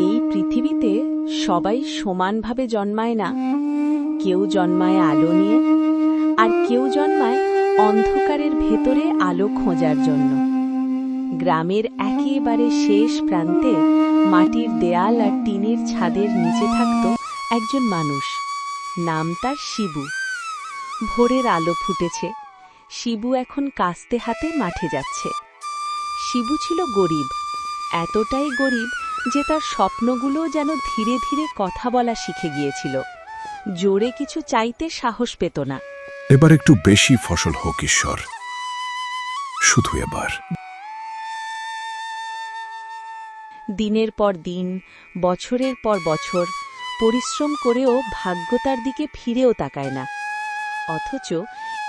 এই পৃথিবীতে সবাই সমানভাবে জন্মায় না। কেউ জন্মায় আলো নিয়ে, আর কেউ জন্মায় অন্ধকারের ভেতরে আলো খোঁজার জন্য। গ্রামের একেবারে শেষ প্রান্তে মাটির দেয়াল আর টিনের ছাদের নিচে থাকত একজন মানুষ। নাম তার শিবু। ভোরের আলো ফুটেছে। শিবু এখন কাস্তে হাতে মাঠে যাচ্ছে। শিবু ছিল গরিব। এতটাই গরিব যে তার স্বপ্নগুলো যেন ধীরে ধীরে কথা বলা শিখে গিয়েছিল। জোরে কিছু চাইতে সাহস পেত না। এবার একটু বেশি ফসল হোক ঈশ্বর। শুধু এবার। দিনের পর দিন বছরের পর বছর পরিশ্রম করেও ভাগ্য তার দিকে ফিরেও তাকায় না। অথচ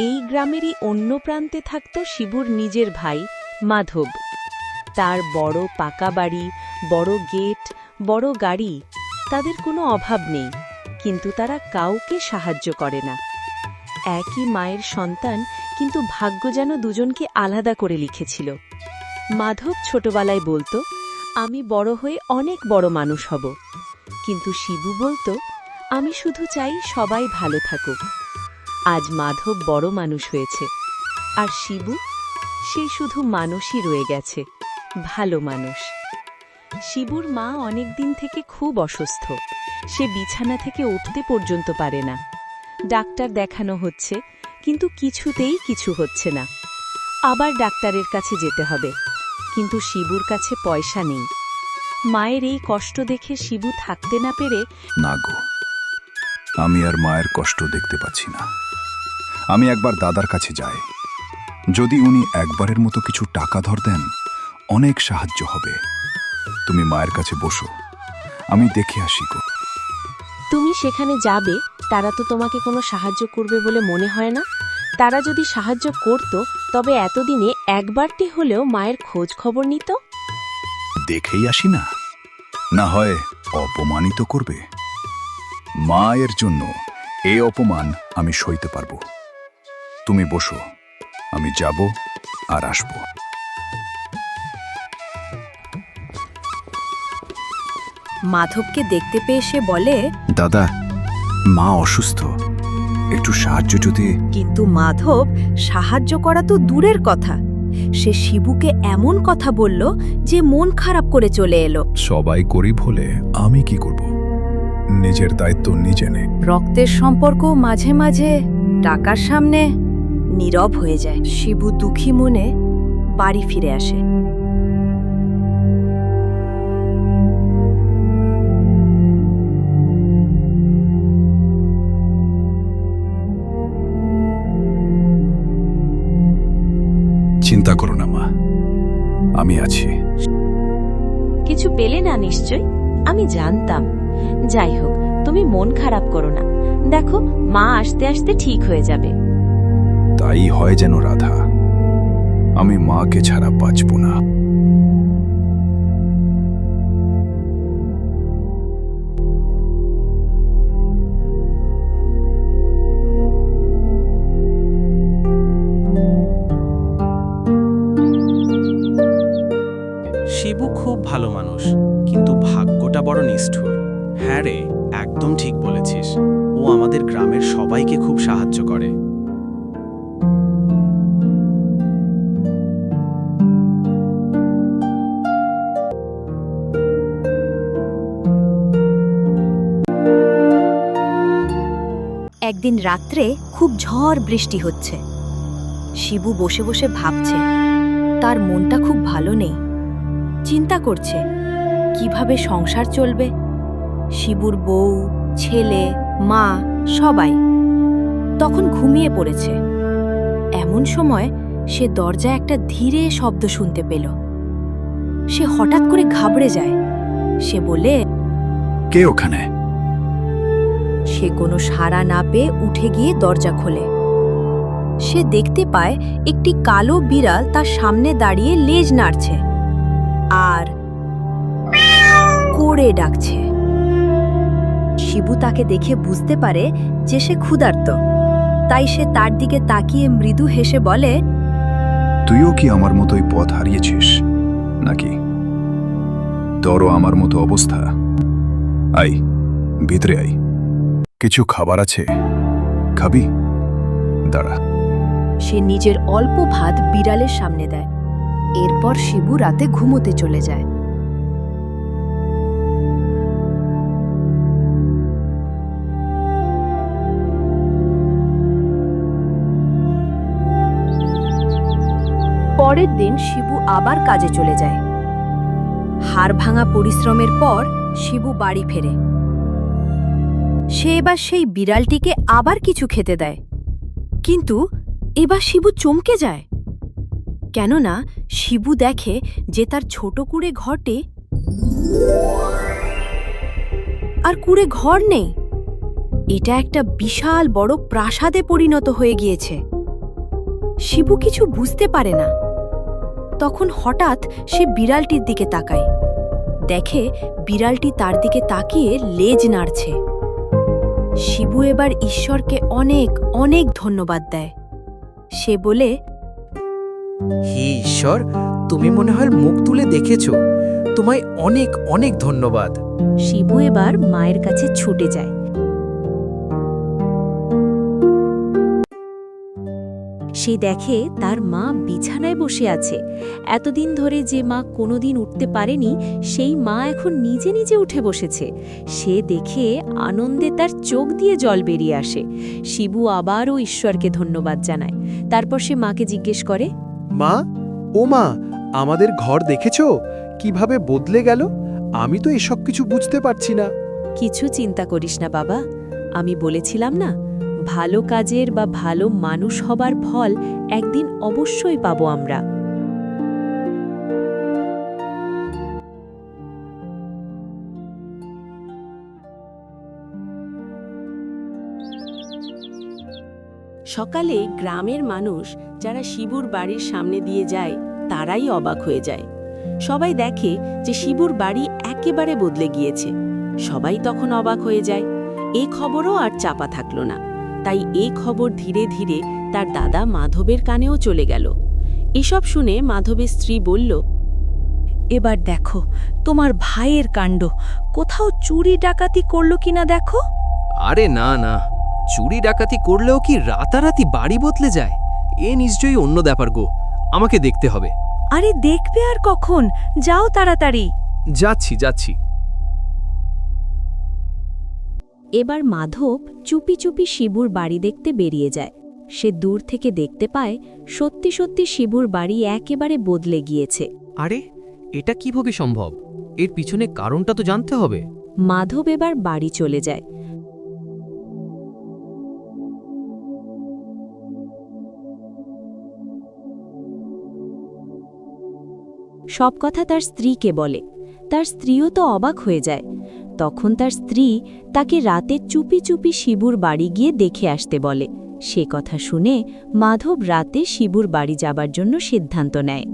এই গ্রামেরই অন্য প্রান্তে থাকত শিবুর নিজের ভাই মাধব। তার বড় পাকা বাড়ি, বড় গেট, বড় গাড়ি, তাদের কোনো অভাব নেই, কিন্তু তারা কাউকে সাহায্য করে না। একই মায়ের সন্তান কিন্তু ভাগ্য যেন দুজনকে আলাদা করে লিখেছিল। মাধব ছোটবেলায় বলতো, আমি বড় হয়ে অনেক বড় মানুষ হব। কিন্তু শিবু বলতো, আমি শুধু চাই সবাই ভালো থাকুক। আজ মাধব বড় মানুষ হয়েছে। আর শিবু, সে শুধু মানুষই রয়ে গেছে। ভালো মানুষ। শিবুর মা অনেক দিন থেকে খুব অসুস্থ। সে বিছানা থেকে উঠতে পর্যন্ত পারে না। ডাক্তার দেখানো হচ্ছে, কিন্তু কিছুতেই কিছু হচ্ছে না। আবার ডাক্তারের কাছে যেতে হবে, কিন্তু শিবুর কাছে পয়সা নেই। মায়ের এই কষ্ট দেখে শিবু থাকতে না পেরে না গো, আমি আর মায়ের কষ্ট দেখতে পাচ্ছি না। আমি একবার দাদার কাছে যাই। যদি উনি একবারের মতো কিছু টাকা ধর দেন অনেক সাহায্য হবে। তুমি মায়ের কাছে বসো। আমি দেখে আসি গো। তুমি সেখানে যাবে তারা তো তোমাকে কোনো সাহায্য করবে বলে মনে হয় না। তারা যদি সাহায্য করত তবে এতদিনে একবারটি হলেও মায়ের খোঁজ খবর নিত? দেখেই আসি না। না হয় অপমানিত করবে। মায়ের জন্য এ অপমান আমি সইতে পারব। তুমি বসো। আমি যাব আর আসব। মাধবকে দেখতে পেয়ে সে বলে দাদা মা অসুস্থ। একটু সাহায্য যদি কিন্তু মাধব সাহায্য করা তো দূরের কথা। সে শিবুকে এমন কথা বলল যে মন খারাপ করে চলে এলো। সবাই গরিব হলে আমি কি করব? নিজের দায়িত্ব নিজে নে রক্তের সম্পর্ক মাঝে মাঝে টাকার সামনে নীরব হয়ে যায়। শিবু দুঃখী মনে বাড়ি ফিরে আসে। চিন্তা করো না মা। আমি আছি। কিছু পেলে না নিশ্চয়? আমি জানতাম। যাই হোক তুমি মন খারাপ করো না। দেখো মা আসতে আসতে ঠিক হয়ে যাবে। তাই হয় যেন রাধা। আমি মাকে ছাড়া বাঁচব না। হ্যাঁ রে একদম ঠিক বলেছিস। ও আমাদের গ্রামের সবাইকে খুব সাহায্য করে। একদিন রাত্রে খুব ঝড় বৃষ্টি হচ্ছে। শিবু বসে বসে ভাবছে, তার মনটা খুব ভালো নেই। চিন্তা করছে, কীভাবে সংসার চলবে? শিবুর বউ ছেলে মা সবাই তখন ঘুমিয়ে পড়েছে। এমন সময় সে দরজায় একটা ধীরে শব্দ শুনতে পেল। সে হঠাৎ করে ঘাবড়ে যায়। সে বলে কে ওখানে? সে কোনো সাড়া না পেয়ে উঠে গিয়ে দরজা খোলে। সে দেখতে পায় একটি কালো বিড়াল তার সামনে দাঁড়িয়ে লেজ নাড়ছে আর করে ডাকছে। শিবু তাকে দেখে বুঝতে পারে যে সে ক্ষুধার্ত। তাই সে তার দিকে তাকিয়ে মৃদু হেসে বলে তুইও কি আমার মতোই পথ হারিয়েছিস নাকি? তোরও আমার মতো অবস্থা? আই ভিতরে আই কিছু খাবার আছে? খাবি? দাঁড়া। সে নিজের অল্প ভাত বিড়ালের সামনে দেয়। এরপর শিবু রাতে ঘুমোতে চলে যায়। পরের দিন শিবু আবার কাজে চলে যায়। হাড় ভাঙা পরিশ্রমের পর শিবু বাড়ি ফেরে। সে এবার সেই বিড়ালটিকে আবার কিছু খেতে দেয়। কিন্তু এবার শিবু চমকে যায়। কেননা শিবু দেখে যে তার ছোট কুড়ে ঘটে আর কুড়ে ঘর নেই। এটা একটা বিশাল বড় প্রাসাদে পরিণত হয়ে গিয়েছে। শিবু কিছু বুঝতে পারে না। তখন হঠাৎ সে বিড়ালটির দিকে তাকায়। দেখে বিড়ালটি তার দিকে তাকিয়ে লেজ নাড়ছে। শিবু এবার ঈশ্বরকে অনেক অনেক ধন্যবাদ দেয়। সে বলে হে ঈশ্বর তুমি মনে হয় মুখ তুলে দেখেছ। তোমায় অনেক অনেক ধন্যবাদ। শিবু এবার মায়ের কাছে ছুটে যায়। সে দেখে তার মা বিছানায় বসে আছে। এতদিন ধরে যে মা কোনোদিন উঠতে পারেনি সেই মা এখন নিজে নিজে উঠে বসেছে। সে দেখে আনন্দে তার চোখ দিয়ে জল বেরিয়ে আসে। শিবু আবারও ঈশ্বরকে ধন্যবাদ জানায়। তারপর সে মাকে জিজ্ঞেস করে মা ও মা আমাদের ঘর দেখেছ? কীভাবে বদলে গেল? আমি তো এসব কিছু বুঝতে পারছি না। কিছু চিন্তা করিস না বাবা। আমি বলেছিলাম না ভালো কাজের বা ভালো মানুষ হবার ফল একদিন অবশ্যই পাবো আমরা। সকালে গ্রামের মানুষ যারা শিবুর বাড়ির সামনে দিয়ে যায়, তারাই অবাক হয়ে যায়। সবাই দেখে যে শিবুর বাড়ি একেবারে বদলে গিয়েছে। সবাই তখন অবাক হয়ে যায়। এই খবরও আর চাপা থাকল না। তাই এই খবর ধীরে ধীরে তার দাদা মাধবের কানেও চলে গেল। এসব শুনে মাধবের স্ত্রী বলল এবার দেখো তোমার ভাইয়ের কাণ্ড। কোথাও চুরি ডাকাতি করল কিনা দেখো? আরে না না। চুরি ডাকাতি করলেও কি রাতারাতি বাড়ি বদলে যায়? এ নিশ্চয়ই অন্য ব্যাপার গো। আমাকে দেখতে হবে। আরে দেখবে আর কখন? যাও তাড়াতাড়ি। যাচ্ছি যাচ্ছি। এবার মাধব চুপি চুপি শিবুর বাড়ি দেখতে বেরিয়ে যায়। সে দূর থেকে দেখতে পায় সত্যি সত্যি শিবুর বাড়ি একেবারে বদলে গিয়েছে। আরে এটা কীভাবে সম্ভব? এর পিছনে কারণটা তো জানতে হবে। মাধব এবার বাড়ি চলে যায়। সব কথা তার স্ত্রীকে বলে। তার স্ত্রীও তো অবাক হয়ে যায়। তখন তার স্ত্রী তাকে রাতে চুপি চুপি শিবুর বাড়ি গিয়ে দেখে আসতে বলে। সে কথা শুনে মাধব রাতে শিবুর বাড়ি যাবার জন্য সিদ্ধান্ত নেয়।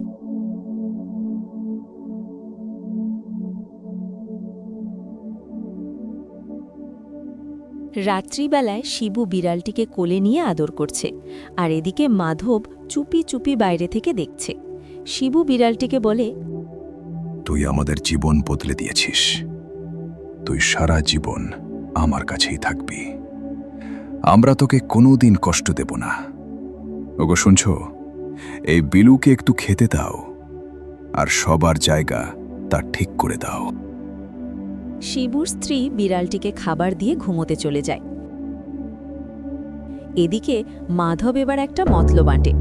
রাত্রিবেলায় শিবু বিড়ালটিকে কোলে নিয়ে আদর করছে আর এদিকে মাধব চুপি চুপি বাইরে থেকে দেখছে। শিবু বিড়ালটিকে বলে, তুই আমাদের জীবন বদলে দিয়েছিস। তুই সারা জীবন আমার কাছেই থাকবি। আমরা তোকে কোনোদিন কষ্ট দেব না। ওগো, শুনছ? এই বিলুকে একটু খেতে দাও, আর সবার জায়গা তা ঠিক করে দাও। শিবুর স্ত্রী বিড়ালটিকে খাবার দিয়ে ঘুমোতে চলে যায়। এদিকে মাধব এবার একটা মতল বাঁটে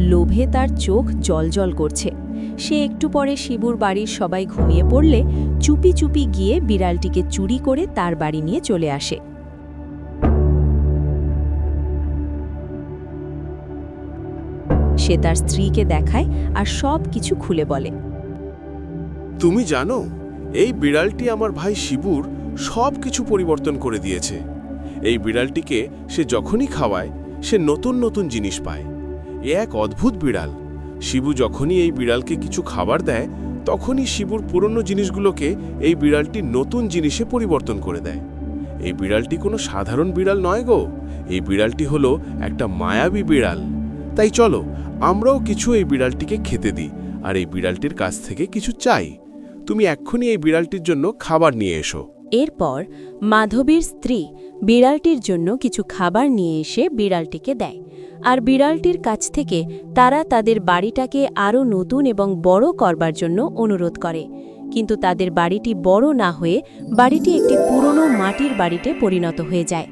লোভে তার চোখ জলজল করছে। সে একটু পরে শিবুর বাড়ির সবাই ঘুমিয়ে পড়লে চুপি চুপি গিয়ে বিড়ালটিকে চুরি করে তার বাড়ি নিয়ে চলে আসে। সে তার স্ত্রীকে দেখায় আর সব কিছু খুলে বলে। তুমি জানো, এই বিড়ালটি আমার ভাই শিবুর সব কিছু পরিবর্তন করে দিয়েছে। এই বিড়ালটিকে সে যখনই খাওয়ায়, সে নতুন নতুন জিনিস পায়। এ এক অদ্ভুত বিড়াল। শিবু যখনই এই বিড়ালকে কিছু খাবার দেয়, তখনই শিবুর পুরনো জিনিসগুলোকে এই বিড়ালটি নতুন জিনিসে পরিবর্তন করে দেয়। এই বিড়ালটি কোনো সাধারণ বিড়াল নয় গো। এই বিড়ালটি হলো একটা মায়াবী বিড়াল। তাই চলো, আমরাও কিছু এই বিড়ালটিকে খেতে দিই, আর এই বিড়ালটির কাছ থেকে কিছু চাই। তুমি এক্ষুনি এই বিড়ালটির জন্য খাবার নিয়ে এসো। এরপর মাধবীর স্ত্রী বিড়ালটির জন্য কিছু খাবার নিয়ে এসে বিড়ালটিকে দেয়। আর বিড়ালটির কাছ থেকে তারা তাদের বাড়িটাকে আরও নতুন এবং বড় করবার জন্য অনুরোধ করে। কিন্তু তাদের বাড়িটি বড় না হয়ে বাড়িটি একটি পুরনো মাটির বাড়িতে পরিণত হয়ে যায়।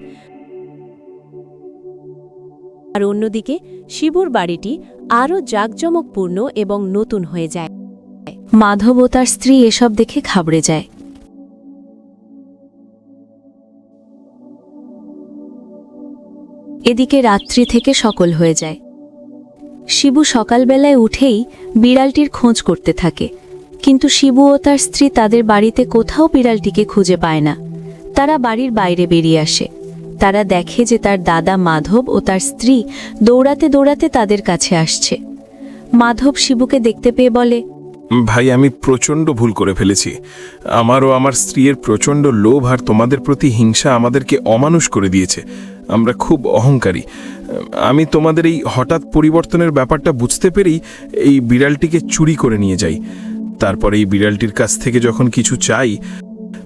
আর অন্যদিকে শিবুর বাড়িটি আরও জাঁকজমকপূর্ণ এবং নতুন হয়ে যায়। মাধব ও তার স্ত্রী এসব দেখে খাবড়ে যায়। এদিকে রাত্রি থেকে সকল হয়ে যায়। শিবু সকালবেলায় উঠেই বিড়ালটির খোঁজ করতে থাকে। কিন্তু শিবু ও তার স্ত্রী তাদের বাড়িতে কোথাও বিড়ালটিকে খুঁজে পায় না। তারা বাড়ির বাইরে বেরিয়ে আসে। তারা দেখে যে তার দাদা মাধব ও তার স্ত্রী দৌড়াতে দৌড়াতে তাদের কাছে আসছে। মাধব শিবুকে দেখতে পেয়ে বলে, ভাই, আমি প্রচণ্ড ভুল করে ফেলেছি। আমার ও আমার স্ত্রীর প্রচণ্ড লোভ আর তোমাদের প্রতি হিংসা আমাদেরকে অমানুষ করে দিয়েছে। আমরা খুব অহংকারী। আমি তোমাদের এই হঠাৎ পরিবর্তনের ব্যাপারটা বুঝতে পেরেই এই বিড়ালটিকে চুরি করে নিয়ে যাই। তারপরে এই বিড়ালটির কাছ থেকে যখন কিছু চাই,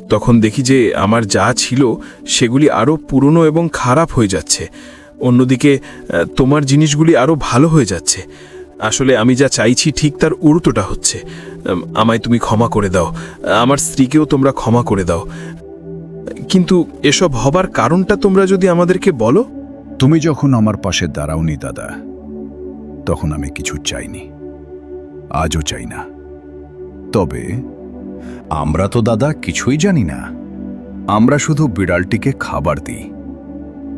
তখন দেখি যে আমার যা ছিল সেগুলি আরও পুরনো এবং খারাপ হয়ে যাচ্ছে। অন্যদিকে তোমার জিনিসগুলি আরও ভালো হয়ে যাচ্ছে। আসলে আমি যা চাইছি ঠিক তার উল্টোটা হচ্ছে। আমায় তুমি ক্ষমা করে দাও। আমার স্ত্রীকেও তোমরা ক্ষমা করে দাও। কিন্তু এসব হবার কারণটা তোমরা যদি আমাদেরকে বলো? তুমি যখন আমার পাশে দাঁড়াওনি দাদা তখন আমি কিছু চাইনি। আজও চাই না। তবে আমরা তো দাদা কিছুই জানি না। আমরা শুধু বিড়ালটিকে খাবার দিই।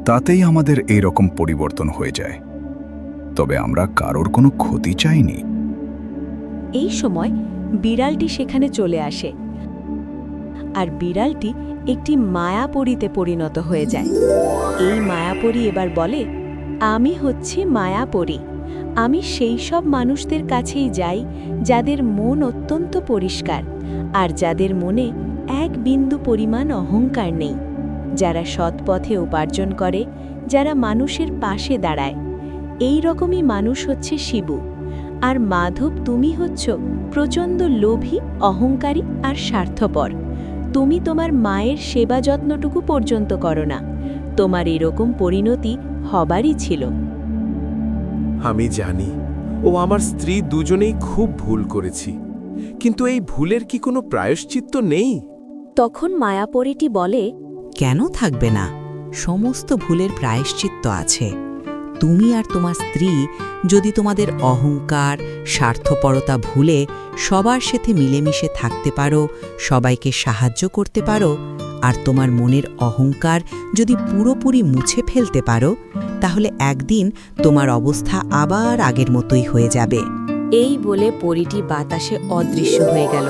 তাতেই আমাদের এই রকম পরিবর্তন হয়ে যায়। তবে আমরা কারোর কোনো ক্ষতি চাইনি। এই সময় বিড়ালটি সেখানে চলে আসে। আর বিড়ালটি একটি মায়াপরীতে পরিণত হয়ে যায়। এই মায়াপরী এবার বলে, আমি হচ্ছি মায়াপরী। আমি সেই সব মানুষদের কাছেই যাই, যাদের মন অত্যন্ত পরিষ্কার আর যাদের মনে এক বিন্দু পরিমাণ অহংকার নেই। যারা সৎ পথে উপার্জন করে, যারা মানুষের পাশে দাঁড়ায়। এই রকমই মানুষ হচ্ছে শিবু। আর মাধব, তুমি হচ্ছ প্রচণ্ড লোভী, অহংকারী আর স্বার্থপর। তুমি তোমার মায়ের সেবা যত্নটুকু পর্যন্ত করো না। তোমার এরকম পরিণতি হবারই ছিল। আমি জানি ও আমার স্ত্রী দুজনেই খুব ভুল করেছি। কিন্তু এই ভুলের কি কোনো প্রায়শ্চিত্ত নেই? তখন মায়াপরীটি বলে কেন থাকবে না? সমস্ত ভুলের প্রায়শ্চিত্ত আছে। তুমি আর তোমার স্ত্রী যদি তোমাদের অহংকার, স্বার্থপরতা ভুলে সবার সাথে মিলেমিশে থাকতে পারো, সবাইকে সাহায্য করতে পারো, আর তোমার মনের অহংকার যদি পুরোপুরি মুছে ফেলতে পারো, তাহলে একদিন তোমার অবস্থা আবার আগের মতোই হয়ে যাবে। এই বলে পরিটি বাতাসে অদৃশ্য হয়ে গেল।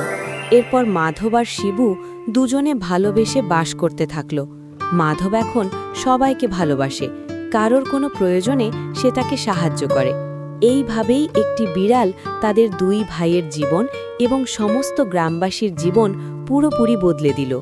এরপর মাধব আর শিবু দুজনে ভালোবেসে বাস করতে থাকল। মাধব এখন সবাইকে ভালোবাসে কারোর কোনো প্রয়োজনে সে তাকে সাহায্য করে। এইভাবেই একটি বিড়াল তাদের দুই ভাইয়ের জীবন এবং সমস্ত গ্রামবাসীর জীবন পুরোপুরি বদলে দিল।